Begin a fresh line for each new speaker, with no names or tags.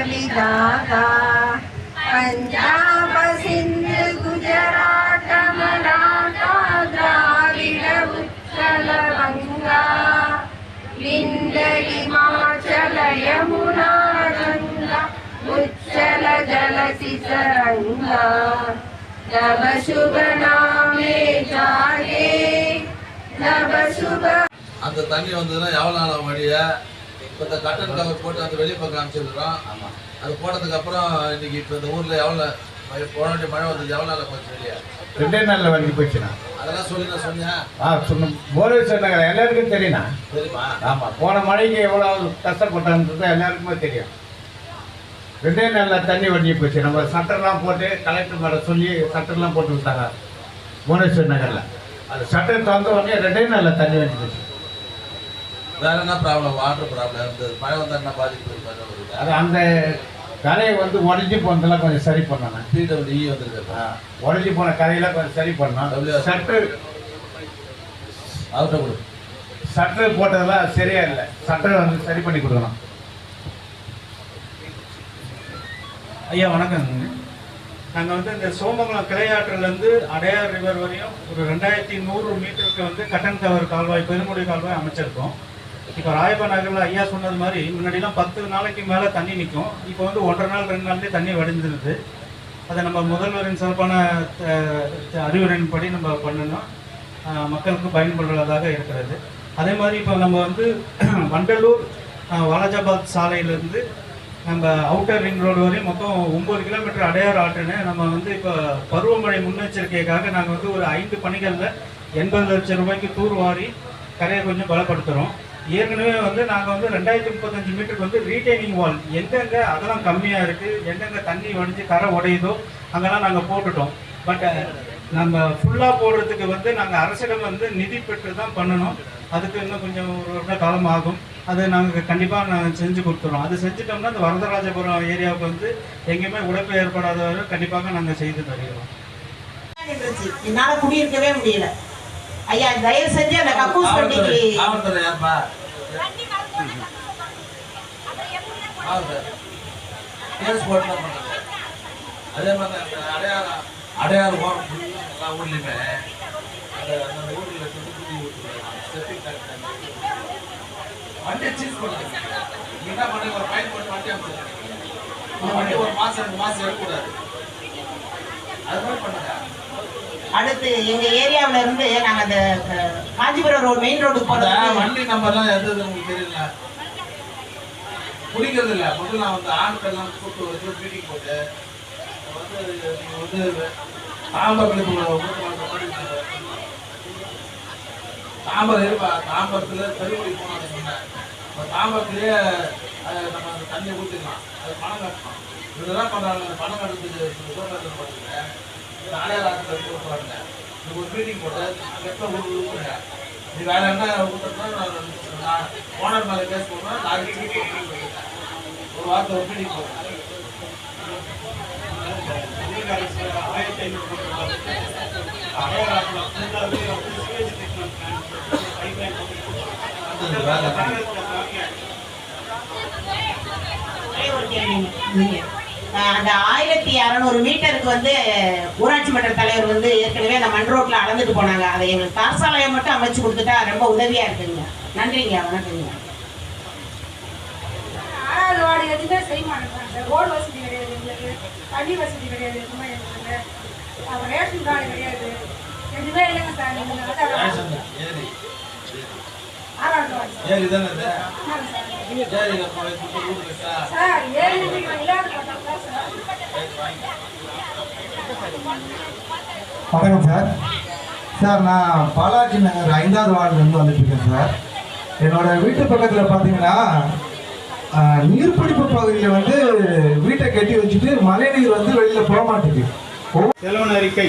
विधाता पञ्जाब सिन्ध गुजराट मराठा द्राविड उत्कल गङ्गा विन्द हिमाचल यमुना गङ्गा उच्चल जलसि सरङ्गा नव शुभ नामे जागे नव शुभ
அந்த தண்ணி வந்ததுன்னா எவ்வளோ நாள் ஆகும் வழிய இப்போ இந்த கட்டன் கவர் போட்டு அந்த வெளியே பக்கம் அமைச்சிருக்கிறோம் அது போட்டதுக்கு அப்புறம் இன்னைக்கு இப்போ இந்த ஊரில் எவ்வளோ போன வாட்டி மழை வந்தது எவ்வளோ நாள் போச்சு வெளியே?
ரெண்டே நாளில் வண்டி போச்சுண்ணா.
அதெல்லாம் சொல்லி நான் சொன்னேன்.
ஆ சொன்ன போரேஸ்வர் நகர் எல்லாருக்கும் தெரியுண்ணா.
தெரியுமா?
ஆமாம் போன மழைக்கு எவ்வளோ கஷ்டப்பட்டான்றது எல்லாருக்குமே தெரியும். ரெண்டே நாளில் தண்ணி வண்டி போச்சு. நம்ம சட்டர்லாம் போட்டு கலெக்டர் மேலே சொல்லி சட்டர்லாம் போட்டு விட்டாங்க. புவனேஸ்வர் நகரில் அது சட்டர் திறந்த உடனே ரெண்டே நாளில் தண்ணி வண்டி போச்சு.
வேற என்ன ப்ராப்ளம் வாட்டர் ப்ராப்ளம் இந்த மழை வந்தால் என்ன பாதிப்பு இருக்கு? வருது
அது அந்த கரையை வந்து உடஞ்சி போனதெல்லாம் கொஞ்சம் சரி பண்ணணும்.
பிடபிள்யூ வந்திருக்கு
உடஞ்சி போன கரையெல்லாம் கொஞ்சம் சரி பண்ணணும். சட்டு.
அவர்கிட்ட கொடு.
சட்டை போட்டதெல்லாம் சரியா இல்லை. சட்டை வந்து சரி பண்ணி கொடுக்கணும்.
ஐயா வணக்கங்க நாங்கள் வந்து இந்த சோமங்கலம் கிளையாற்றிலேருந்து அடையார் ரிவர் வரையும் ஒரு ரெண்டாயிரத்தி நூறு மீட்டருக்கு வந்து கட்டன் கவர் கால்வாய் பெருமுடி கால்வாய் அமைச்சிருக்கோம். இப்போ ராயப்பா நகரில் ஐயா சொன்னது மாதிரி முன்னாடிலாம் பத்து நாளைக்கு மேலே தண்ணி நிற்கும் இப்போ வந்து ஒன்றரை நாள் ரெண்டு நாள்லேயே தண்ணி வடிஞ்சிருது. அதை நம்ம முதல்வரின் சிறப்பான அறிவுரையின் அறிவுரையின்படி நம்ம பண்ணணும். மக்களுக்கு பயன்படுறதாக இருக்கிறது. அதே மாதிரி இப்போ நம்ம வந்து வண்டலூர் வாலாஜாபாத் சாலையிலேருந்து நம்ம அவுட்டர் ரிங் ரோடு வரையும் மொத்தம் ஒம்பது கிலோமீட்டர் அடையாறு ஆற்றுன்னு நம்ம வந்து இப்போ பருவமழை முன்னெச்சரிக்கைக்காக நாங்கள் வந்து ஒரு ஐந்து பணிகளில் எண்பது லட்சம் ரூபாய்க்கு தூர் வாரி கரையை கொஞ்சம் பலப்படுத்துகிறோம் ஏற்கனவே வந்து நாங்கள் வந்து ரெண்டாயிரத்தி முப்பத்தஞ்சு மீட்டருக்கு வந்து ரீட்டைனிங் வால் எங்கெங்கே அதெல்லாம் கம்மியாக இருக்குது எங்கெங்கே தண்ணி வடிஞ்சு கரை உடையுதோ அங்கெல்லாம் நாங்கள் போட்டுட்டோம். பட் நம்ம ஃபுல்லாக போடுறதுக்கு வந்து நாங்கள் அரசிடம் வந்து நிதி பெற்று தான் பண்ணணும். அதுக்கு இன்னும் கொஞ்சம் ஒரு வருட காலம் ஆகும். அது நாங்கள் கண்டிப்பாக நாங்கள் செஞ்சு கொடுத்துறோம். அது செஞ்சுட்டோம்னா இந்த வரதராஜபுரம் ஏரியாவுக்கு வந்து எங்கேயுமே உழைப்பு ஏற்படாத வரை கண்டிப்பாக நாங்கள் செய்து தருகிறோம்.
என்னால் குடியிருக்கவே முடியல. ஐயா தயவு செஞ்சு அந்த கக்கூஸ் வண்டிக்கு
காவல்துறை யாருப்பா? காவல்துறை. கேஸ் போட்டு அதே மாதிரி அடையார் அடையார் ஓரம் எல்லா ஊர்லேயுமே அந்த அந்த ஊரில் குடி செப்டிக் டேங்க் வண்டியை சீஸ் பண்ணுங்க என்ன பண்ணுங்க? ஒரு ஃபைன் போட்டு வண்டி வண்டி ஒரு மாதம் ரெண்டு மாதம் எடுக்கக்கூடாது. அது மாதிரி பண்ணுங்க.
அடுத்து எங்க ஏரியாவுல இருந்து நாங்க அந்த காஞ்சிபுரம் ரோடு மெயின் ரோடுக்கு போனோம்
வண்டி நம்பர்லாம் எது உங்களுக்கு தெரியல. குடிக்கிறது இல்ல. முதல்ல நான் வந்து ஆட்கள்லாம் கூப்பிட்டு வந்து மீட்டிங் போட்டு வந்து நீங்க வந்து தாம்பரத்தில். தாம்பரம் இருப்பா தாம்பரத்துல பெருமொழி போனோம் சொன்னேன். தாம்பரத்துலேயே நம்ம அந்த தண்ணியை ஊற்றிக்கலாம் அது பணம் கட்டணும். இதெல்லாம் பண்ணுறாங்க பணம் கட்டுறதுக்கு விவசாயத்தில் பண்ணுங்க நாளைய ராத்திரி இது ஒரு மீட்டிங் போட்டு அங்கே ஊர் இது வேற என்ன ஊற்றுறதா நான் ஓனர் மேலே கேஸ் போடுறேன் நாளைக்கு ஒரு வாரத்தை ஒரு மீட்டிங் போடுறேன்
ஆயிரத்தி ஐநூறு. அடையாறு ஆற்றுல
அந்த
ஆயிரத்தி அறநூறு மீட்டருக்கு வந்து ஊராட்சி மன்ற தலைவர் வந்து ஏற்கனவே அந்த மண் ரோட்ல அளந்துட்டு போனாங்க. அதை எங்களுக்கு தார்சாலையை மட்டும் அமைச்சு கொடுத்துட்டா ரொம்ப உதவியா இருக்குங்க நன்றிங்க வணக்கங்க.
ஆறாவது வார்டு எதுவுமே செய்ய மாட்டேங்கிறாங்க ரோடு வசதி கிடையாது எங்களுக்கு. தண்ணி வசதி கிடையாது எதுவுமே எங்களுக்கு. அப்புறம் ரேஷன் கார்டு கிடையாது. எதுவுமே இல்லைங்க சார்.
ஏரி
ஆறாவது வார்டு. சார். சார். சார்
வணக்கம் சார். சார் நான் பாலாஜி நகர் ஐந்தாவது வார்டுலேருந்து வந்துட்டுருக்கேன் சார். என்னோட வீட்டு பக்கத்தில் பார்த்தீங்கன்னா ஆஹ், நீர்பிடிப்பு பகுதியில் வந்து வீட்டை கட்டி வச்சுட்டு மழைநீர் வந்து வெளியில் போக மாட்டேங்குது.
செலவன் அறிக்கை